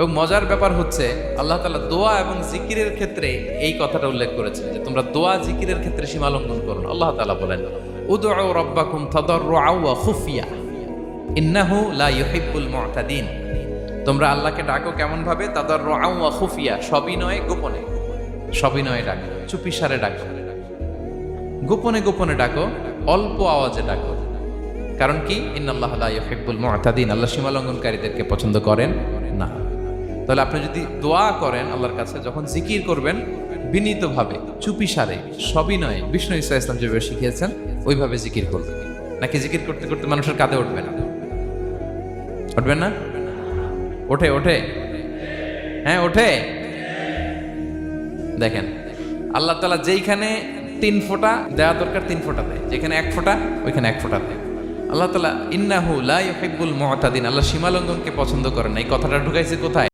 এবং মজার ব্যাপার হচ্ছে, আল্লাহ তালা দোয়া এবং জিকিরের ক্ষেত্রে এই কথাটা উল্লেখ করেছেন যে, তোমরা দোয়া জিকিরের ক্ষেত্রে সীমা লঙ্ঘন করো আল্লাহ তালা বলেন, উদউ রব্বাকুম তাদাররুআ ওয়া খুফিয়া। ইন্নাহু লা ইউহিব্বুল মুতাদিন। তোমরা আল্লাহকে ডাকো কেমন ভাবে তাদাররুআ ওয়া খুফিয়া সবিনয়ে গোপনে। সবিনয়ে ডাকো, চুপিসারে ডাকো। গোপনে গোপনে ডাকো, অল্প আওয়াজে ডাকো। কারণ কি? ইন্নাল্লাহ লা ইউহিব্বুল মুতাদিন। আল্লাহ সীমা লঙ্ঘনকারীদেরকে পছন্দ করেন না। তাহলে আপনি যদি দোয়া করেন আল্লাহর কাছে, যখন জিকির করবেন, বিনীতভাবে, চুপিসারে, সবিনয়ে বিষ্ণু ইসা ইসলাম যেভাবে শিখিয়েছেন, ওইভাবে জিকির করবেন। নাকি জিকির করতে করতে মানুষের কাঁধে উঠবে না? উঠবেন না? ওঠে ওঠে। হ্যাঁ ওঠে। দেখেন, আল্লাহ তালা যেইখানে তিন ফোঁটা দেওয়া দরকার, তিন ফোঁটা দেয়। যেখানে এক ফোঁটা, ওইখানে এক ফোঁটা দেয়। আল্লাহ তালা ইন্নাহু লা ইউহিব্বুল মুতাদিন। আল্লাহ সীমালঙ্ঘনকে পছন্দ করেন এই কথাটা ঢুকাইছে কোথায়?